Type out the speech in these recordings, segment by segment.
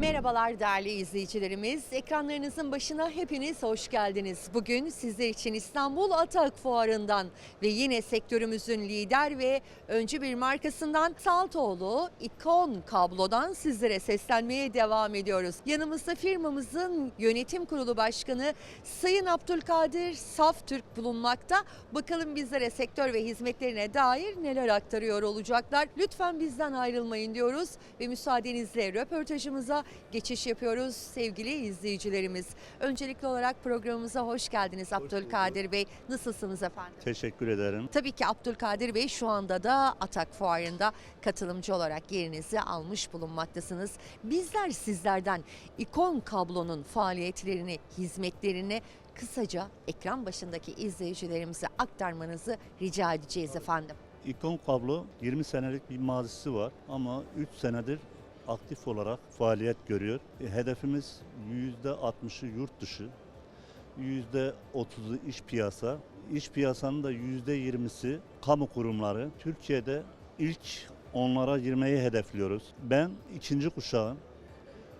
Merhabalar değerli izleyicilerimiz. Ekranlarınızın başına hepiniz hoş geldiniz. Bugün sizler için İstanbul Atak Fuarı'ndan ve yine sektörümüzün lider ve öncü bir markasından Saltoğlu İkon Kablo'dan sizlere seslenmeye devam ediyoruz. Yanımızda firmamızın yönetim kurulu başkanı Sayın Abdülkadir Saftürk bulunmakta. Bakalım bizlere sektör ve hizmetlerine dair neler aktarıyor olacaklar. Lütfen bizden ayrılmayın diyoruz ve müsaadenizle röportajımıza geçiş yapıyoruz sevgili izleyicilerimiz. Öncelikli olarak programımıza hoş geldiniz Abdülkadir Bey. Nasılsınız efendim? Teşekkür ederim. Tabii ki Abdülkadir Bey şu anda da Atak Fuarı'nda katılımcı olarak yerinizi almış bulunmaktasınız. Bizler sizlerden ikon kablonun faaliyetlerini, hizmetlerini kısaca ekran başındaki izleyicilerimize aktarmanızı rica edeceğiz efendim. İkon kablo 20 senelik bir mazisi var ama 3 senedir aktif olarak faaliyet görüyor. E, Hedefimiz %60'ı yurt dışı, %30'u iç piyasa. İç piyasanın da %20'si kamu kurumları. Türkiye'de ilk onlara girmeyi hedefliyoruz. Ben ikinci kuşağım.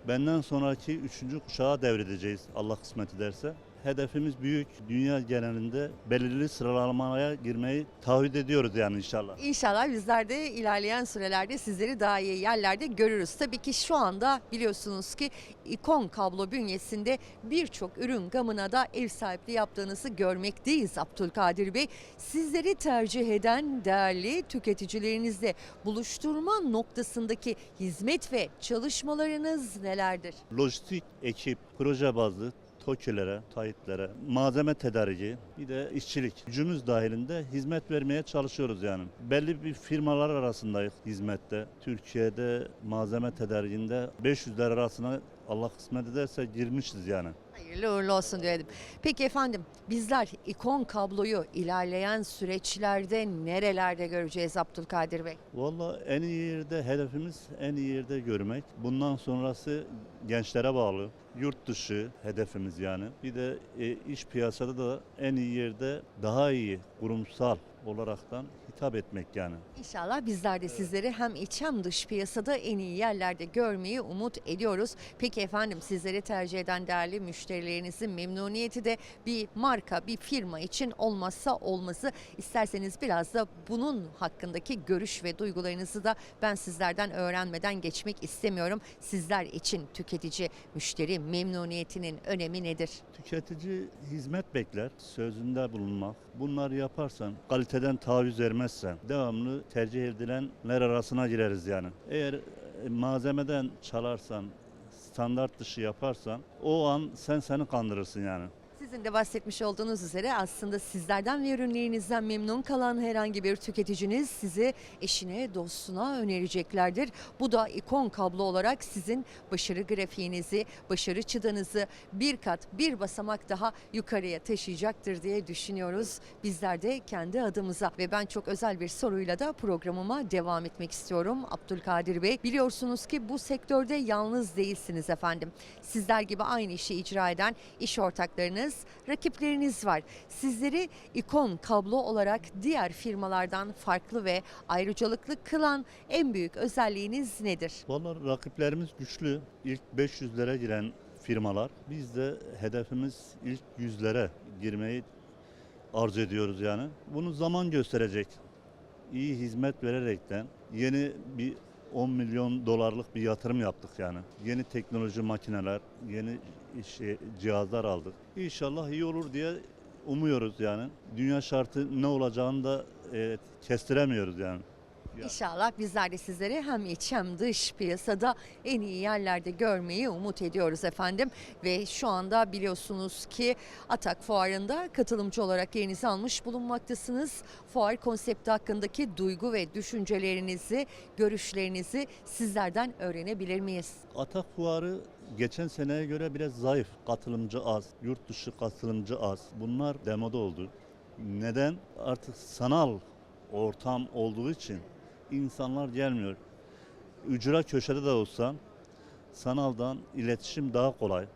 Benden sonraki üçüncü kuşağa devredeceğiz Allah kısmet ederse. Hedefimiz büyük. Dünya genelinde belirli sıralamaya girmeyi taahhüt ediyoruz yani inşallah. İnşallah bizler de ilerleyen sürelerde sizleri daha iyi yerlerde görürüz. Tabii ki şu anda biliyorsunuz ki ikon kablo bünyesinde birçok ürün gamına da ev sahipliği yaptığınızı görmekteyiz Abdülkadir Bey. Sizleri tercih eden değerli tüketicilerinizle buluşturma noktasındaki hizmet ve çalışmalarınız nelerdir? Lojistik ekip, proje bazlı TOKİ'lere, tayitlere, malzeme tedarici, bir de işçilik. Gücümüz dahilinde hizmet vermeye çalışıyoruz yani. Belli bir firmalar arasındayız hizmette. Türkiye'de malzeme tedarikinde 500'ler arasına Allah kısmet ederse girmişiz yani. Hayırlı uğurlu olsun diyelim. Peki efendim bizler ikon kabloyu ilerleyen süreçlerde nerelerde göreceğiz Abdülkadir Bey? Valla en iyi yerde hedefimiz en iyi yerde görmek. Bundan sonrası gençlere bağlı. Yurt dışı hedefimiz yani. Bir de e, iş piyasada da en iyi yerde daha iyi kurumsal olaraktan hitap etmek yani. İnşallah bizler de sizleri hem iç hem dış piyasada en iyi yerlerde görmeyi umut ediyoruz. Peki efendim sizleri tercih eden değerli müşterilerinizin memnuniyeti de bir marka, bir firma için olmazsa olmazı. İsterseniz biraz da bunun hakkındaki görüş ve duygularınızı da ben sizlerden öğrenmeden geçmek istemiyorum. Sizler için tüketici, müşteri memnuniyetinin önemi nedir? Tüketici hizmet bekler, sözünde bulunmak. Bunları yaparsan, kaliteden taviz vermezsen, devamlı tercih edilenler arasına gireriz yani. Eğer e, malzemeden çalarsan, standart dışı yaparsan, o an sen seni kandırırsın yani. Sizin de bahsetmiş olduğunuz üzere aslında sizlerden ve ürünlerinizden memnun kalan herhangi bir tüketiciniz sizi eşine, dostuna önereceklerdir. Bu da ikon kablo olarak sizin başarı grafiğinizi, başarı çıtanızı bir kat, bir basamak daha yukarıya taşıyacaktır diye düşünüyoruz. Bizler de kendi adımıza ve ben çok özel bir soruyla da programıma devam etmek istiyorum. Abdülkadir Bey biliyorsunuz ki bu sektörde yalnız değilsiniz efendim. Sizler gibi aynı işi icra eden iş ortaklarınız, rakipleriniz var. Sizleri ikon kablo olarak diğer firmalardan farklı ve ayrıcalıklı kılan en büyük özelliğiniz nedir? Vallahi rakiplerimiz güçlü. İlk 500'lere giren firmalar. Biz de hedefimiz ilk 100'lere girmeyi arzu ediyoruz yani. Bunu zaman gösterecek. İyi hizmet vererekten yeni bir 10 milyon dolarlık bir yatırım yaptık yani. Yeni teknoloji makineler, yeni şey, cihazlar aldık. İnşallah iyi olur diye umuyoruz yani. Dünya şartı ne olacağını da e, kestiremiyoruz yani. Ya. İnşallah bizler de sizleri hem iç hem dış piyasada en iyi yerlerde görmeyi umut ediyoruz efendim. Ve şu anda biliyorsunuz ki Atak Fuarı'nda katılımcı olarak yerinizi almış bulunmaktasınız. Fuar konsepti hakkındaki duygu ve düşüncelerinizi, görüşlerinizi sizlerden öğrenebilir miyiz? Atak Fuarı geçen seneye göre biraz zayıf. Katılımcı az, yurt dışı katılımcı az. Bunlar demoda oldu. Neden? Artık sanal ortam olduğu için insanlar gelmiyor. Ücra köşede de olsa sanaldan iletişim daha kolay.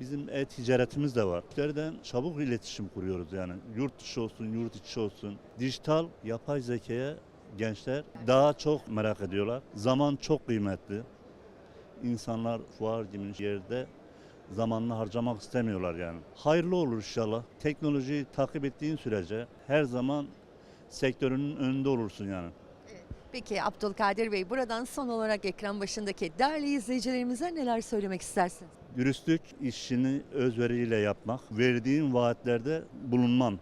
Bizim e-ticaretimiz de var. Müşteriden çabuk iletişim kuruyoruz yani. Yurt dışı olsun, yurt içi olsun. Dijital yapay zekaya gençler daha çok merak ediyorlar. Zaman çok kıymetli. İnsanlar fuar gibi yerde zamanını harcamak istemiyorlar yani. Hayırlı olur inşallah. Teknolojiyi takip ettiğin sürece her zaman sektörünün önünde olursun yani. Peki Abdülkadir Bey buradan son olarak ekran başındaki değerli izleyicilerimize neler söylemek istersiniz? Dürüstlük işini özveriyle yapmak, verdiğin vaatlerde bulunman.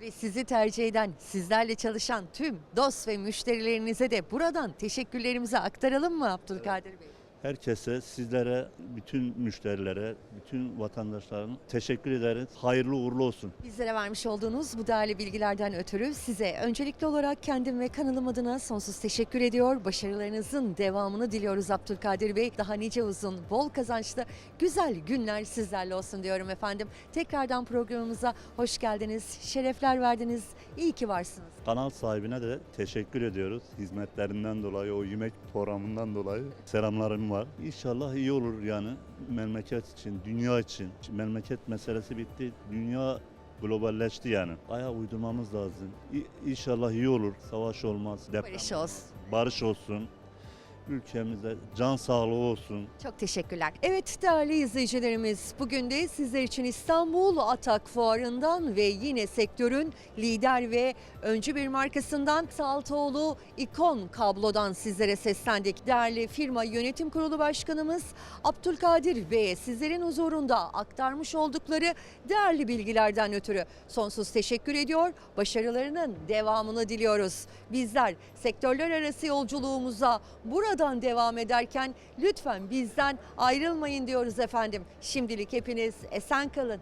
Ve sizi tercih eden, sizlerle çalışan tüm dost ve müşterilerinize de buradan teşekkürlerimizi aktaralım mı Abdülkadir Bey? Herkese, sizlere, bütün müşterilere, bütün vatandaşların teşekkür ederiz. Hayırlı uğurlu olsun. Bizlere vermiş olduğunuz bu değerli bilgilerden ötürü size öncelikli olarak kendim ve kanalım adına sonsuz teşekkür ediyor. Başarılarınızın devamını diliyoruz Abdülkadir Bey. Daha nice uzun, bol kazançlı, güzel günler sizlerle olsun diyorum efendim. Tekrardan programımıza hoş geldiniz, şerefler verdiniz. İyi ki varsınız. Kanal sahibine de teşekkür ediyoruz. Hizmetlerinden dolayı, o yemek programından dolayı var. İnşallah iyi olur yani memleket için, dünya için. Şimdi Memleket meselesi bitti. Dünya globalleşti yani. Ayağa uydurmamız lazım. İ- İnşallah iyi olur. Savaş olmaz. Deprem Barış olsun. Barış olsun. Ülkemizde can sağlığı olsun. Çok teşekkürler. Evet değerli izleyicilerimiz bugün de sizler için İstanbul Atak Fuarı'ndan ve yine sektörün lider ve öncü bir markasından Saltoğlu İkon Kablo'dan sizlere seslendik. Değerli firma yönetim kurulu başkanımız Abdülkadir Bey'e sizlerin huzurunda aktarmış oldukları değerli bilgilerden ötürü sonsuz teşekkür ediyor. Başarılarının devamını diliyoruz. Bizler sektörler arası yolculuğumuza buradan devam ederken lütfen bizden ayrılmayın diyoruz efendim. Şimdilik hepiniz esen kalın.